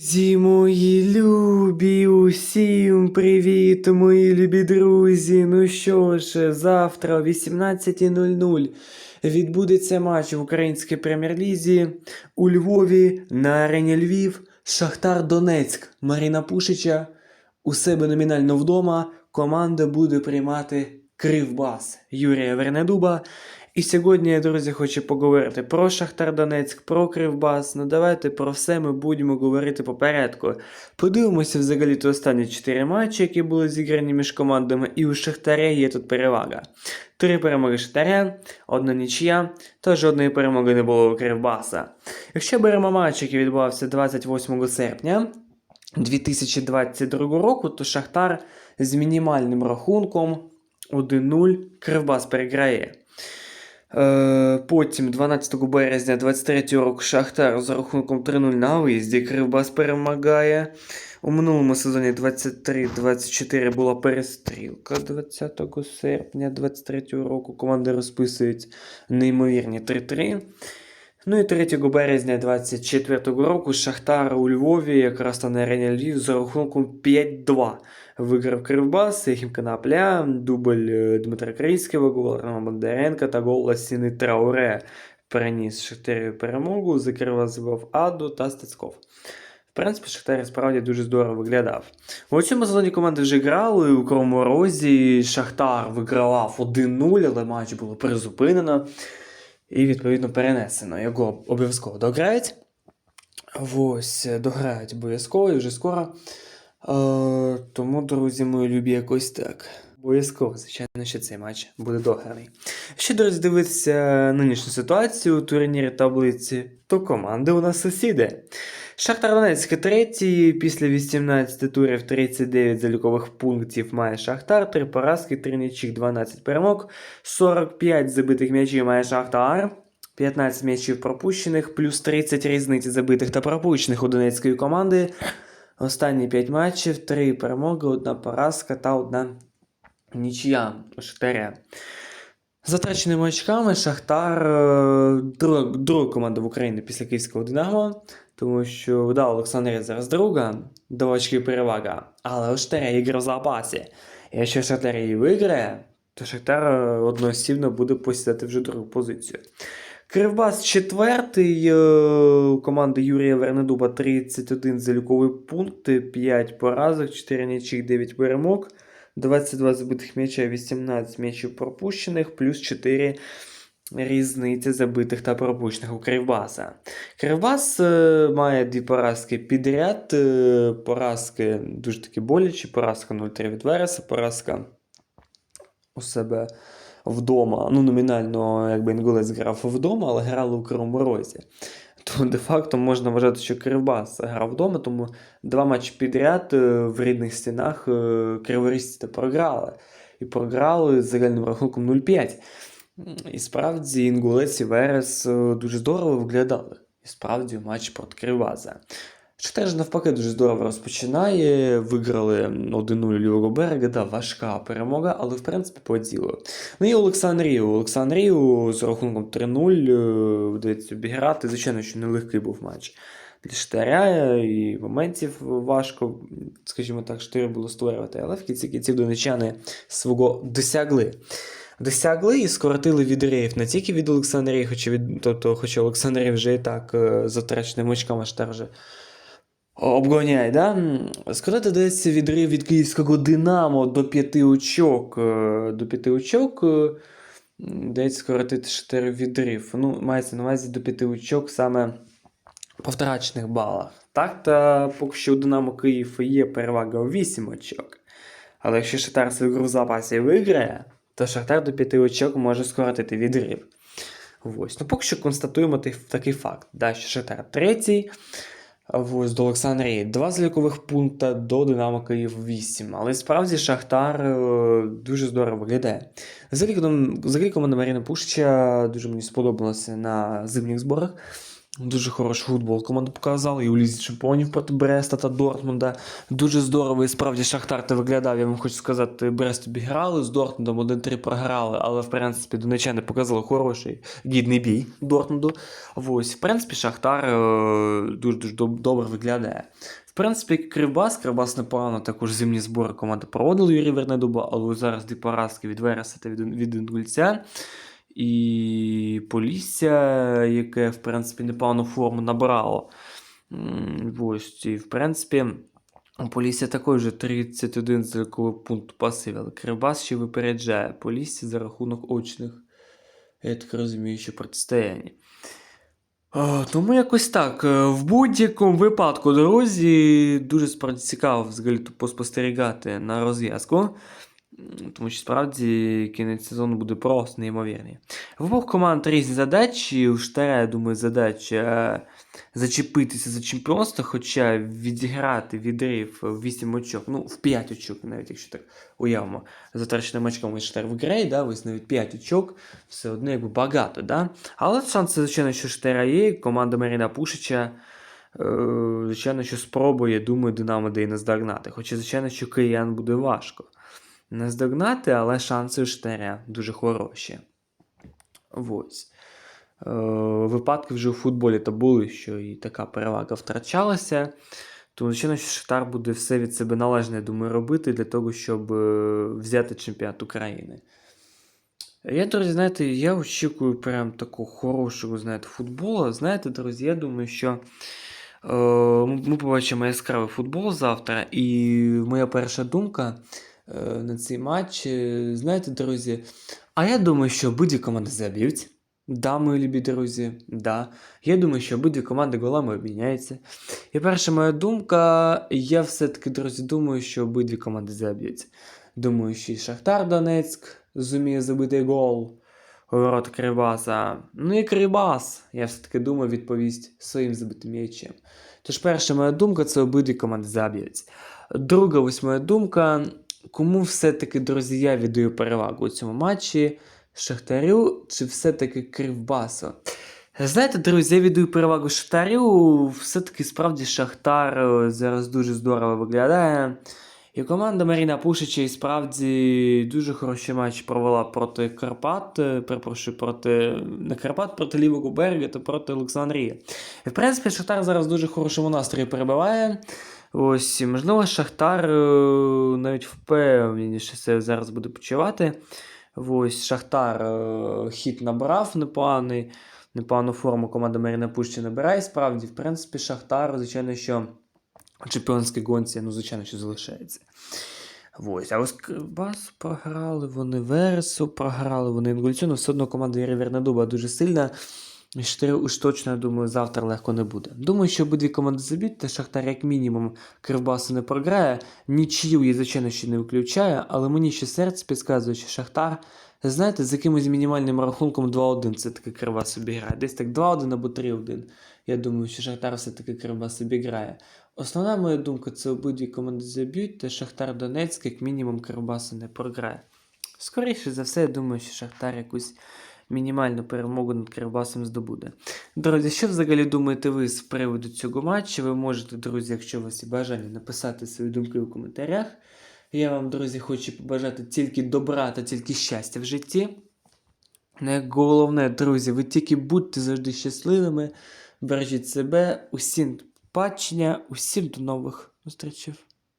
Зі мої любі, усім привіт, мої любі друзі. Ну що ж, завтра о 18.00 відбудеться матч в Українській прем'єр-лізі у Львові на арені Львів. Шахтар Донецьк Маріна Пушича у себе номінально вдома. Команда буде приймати Кривбас Юрія Вернедуба. І сьогодні, я, друзі, хочу поговорити про Шахтар Донецьк, про Кривбас. Ну давайте про все ми будемо говорити по порядку. Подивимося взагалі то останні 4 матчі, які були зіграні між командами, і у Шахтаря є тут перевага. Три перемоги Шахтаря, одна нічия, та жодної перемоги не було у Кривбаса. Якщо беремо матч, який відбувався 28 серпня 2022 року, то Шахтар з мінімальним рахунком 1-0 Кривбас переграє. Е, Потім, 12 березня 23 року, Шахтар з рахунком 3-0 на виїзді. Кривбас перемагає. У минулому сезоні 23-24 була перестрілка 20 серпня 23 року. Команди розписують неймовірні 3-3. Ну і 3 березня 24 року Шахтар у Львові, якраз на арені Львів, з рахунком 5-2 виграв Кривбас, Єхім Канапля, дубль е, Дмитра Крійського, гол Рома Бондаренка та гол Ласіни Трауре переніс Шахтарю перемогу, закривав забив Аду та Стецьков. В принципі, Шахтар справді дуже здорово виглядав. У цьому сезоні команди вже грали у Кривому Розі. Шахтар вигравав 1-0, але матч було призупинено і, відповідно, перенесено. Його обов'язково дограють. Ось, дограють обов'язково і вже скоро. Е, тому, друзі, мої любі, якось так. Обов'язково, звичайно, що цей матч буде дограний. Ще, друзі, дивитися нинішню ситуацію у турнірі таблиці, то команди у нас сусіди. Шахтар Донецьк третій, після 18 турів 39 залікових пунктів має Шахтар, 3 поразки, 3 нічих, 12 перемог, 45 забитих м'ячів має Шахтар. 15 м'ячів пропущених, плюс 30 різниці забитих та пропущених у Донецької команди. Останні 5 матчів, 3 перемоги, 1 поразка та 1 нічия Шахтаря. За очками Шахтар е, друга, друга команда в Україні після Київського Динамо. Тому що да, Олександрія зараз друга, до очки перевага. Але у Шахтаря ігра в запасі. І якщо Шахтар її виграє, то Шахтар е, одноосібно буде посідати вже другу позицію. Кривбас четвертий. е, У команди Юрія Вернедуба 31 залікові пункти, 5 поразок, 4 нічих, 9 перемог, 22 забитих м'яча, 18 м'ячів пропущених, плюс 4 різниці забитих та пропущених у Кривбаса. Кривбас е, має дві поразки підряд. е, Поразки дуже таки болячі. Поразка 0-3 від Вереса, поразка у себе вдома. Ну, номінально, якби Інгулець грав вдома, але грали у Кривому Розі. Тому де-факто можна вважати, що Кривбас грав вдома, тому два матчі підряд е, в рідних стінах е, криворізці програли. І програли з загальним рахунком 0-5. І справді Інгулець і Верес е, дуже здорово виглядали. І справді матч проти Кривбаса. Шахтар ж навпаки дуже здорово розпочинає. Виграли 1-0 лівого берега, да, важка перемога, але в принципі по. Ну і Олександрію. Олександрію з рахунком 3-0 е, вдається обіграти. Звичайно, що нелегкий був матч для Штаря, і моментів важко, скажімо так, штири було створювати, але в кінці кінців донечани свого досягли. Досягли і скоротили відрив не тільки від Олександрії, хоча від, тобто, хоча Олександрія вже і так е, очками Штар вже обгоняє, да? Скоротити дається відрив від київського Динамо до п'яти очок. е, До п'яти очок е, дається скоротити 4 відрив. Ну, мається на увазі до п'яти очок саме по втрачених балах. Так, та поки що у Динамо Київ є перевага у 8 очок. Але якщо Шахтар свою гру в запасі виграє, то Шахтар до 5 очок може скоротити відрив. Ось. Ну, поки що констатуємо такий факт, да, що Шахтар третій, ось, до Олександрії Два залікових пункта, до Динамо Київ 8. Але справді Шахтар е, дуже здорово виглядає. Взагалі, ком- взагалі команда Маріна Пушча дуже мені сподобалася на зимніх зборах. Дуже хороший футбол команда показала і у Лізі Чемпіонів проти Бреста та Дортмунда. Дуже здорово і справді Шахтар та виглядав. Я вам хочу сказати, Брест обіграли з Дортмундом 1-3 програли, але в принципі донечани показали хороший гідний бій Дортмунду. Ось, в принципі, Шахтар е, дуже дуже добре виглядає. В принципі, Кривбас, Кривбас непогано також зимні збори команди проводили Юрій Вернедуба, але зараз дві поразки від Вереса та від Інгульця. І Полісся, яке, в принципі, непогану форму набрало. Ось, і, в принципі, Полісся також вже 31 заліковий пункт пасив, але Кривбас ще випереджає Полісся за рахунок очних, я так розумію, що протистояння. Тому якось так. Е, В будь-якому випадку, друзі, дуже цікаво взагалі поспостерігати на розв'язку. Тому що справді кінець сезону буде просто неймовірний. В обох команд різні задачі. У Штаря, я думаю, задача е, зачепитися за чемпіонство, хоча відіграти відрив в 8 очок, ну, в 5 очок, навіть якщо так уявимо, за втраченим очком Штар виграє, да, навіть 5 очок, все одно якби багато, да? Але шанси, звичайно, що Штара є, команда Маріна Пушича. е, Звичайно, що спробує, думаю, Динамо де і наздогнати. Хоча, звичайно, що киян буде важко наздогнати, але шанси у Штаря дуже хороші. Ось. Е, випадки вже у футболі та були, що і така перевага втрачалася. Тому, звичайно, Шахтар буде все від себе належне, я думаю, робити для того, щоб е, взяти чемпіонат України. Я, друзі, знаєте, я очікую прям такого хорошого, знаєте, футболу. Знаєте, друзі, я думаю, що е, ми побачимо яскравий футбол завтра. І моя перша думка на цей матч, е, знаєте, друзі, а я думаю, що будь-які команди заб'ють. Да, мої любі друзі, да. Я думаю, що обидві команди голами обміняються. І перша моя думка, я все-таки, друзі, думаю, що обидві команди заб'ються. Думаю, що і Шахтар Донецьк зуміє забити гол у ворота Кривбаса. Ну і Кривбас, я все-таки думаю, відповість своїм забитим м'ячем. Тож перша моя думка це обидві команди заб'ються. Друга ось моя думка, кому все-таки, друзі, я віддаю перевагу у цьому матчі? Шахтарю чи все-таки Кривбасу? Знаєте, друзі, я віддаю перевагу Шахтарю. Все-таки справді Шахтар е, зараз дуже здорово виглядає. І команда Маріна Пушича і справді дуже хороший матч провела проти Карпат, е, перепрошую, проти не Карпат, проти Лівого берега та проти Олександрії. В принципі, Шахтар зараз дуже хорошому настрої перебуває. Ось, можливо, Шахтар е, навіть впевненіше себе зараз буде почувати. Ось Шахтар е, хід набрав непоганий, непогану форму команда Маріна Пущі набирає. Справді, в принципі, Шахтар, звичайно, що чемпіонській гонці, ну, звичайно, що залишається. Ось, а ось Кривбас програли, вони Вересу програли, вони Інгульцю, але все одно команда Юрія Вернедуба дуже сильна. І Штири уж точно, я думаю, завтра легко не буде. Думаю, що обидві команди заб'ють, та Шахтар, як мінімум, Кривбасу не програє. Нічию я, звичайно, ще не виключаю, але мені ще серце підказує, що Шахтар, знаєте, з якимось мінімальним рахунком 2-1 це таки Кривбас обіграє. Десь так 2-1 або 3-1. Я думаю, що Шахтар все-таки Кривбас обіграє. Основна моя думка це обидві команди заб'ють, та Шахтар Донецьк, як мінімум, Кривбасу не програє. Скоріше за все, я думаю, що Шахтар якусь мінімальну перемогу над Кривбасом здобуде. Друзі, що взагалі думаєте ви з приводу цього матчу? Ви можете, друзі, якщо у вас є бажання, написати свої думки у коментарях. Я вам, друзі, хочу побажати тільки добра та тільки щастя в житті. Ну, головне, друзі, ви тільки будьте завжди щасливими, бережіть себе, усім бачення, усім до нових зустрічей.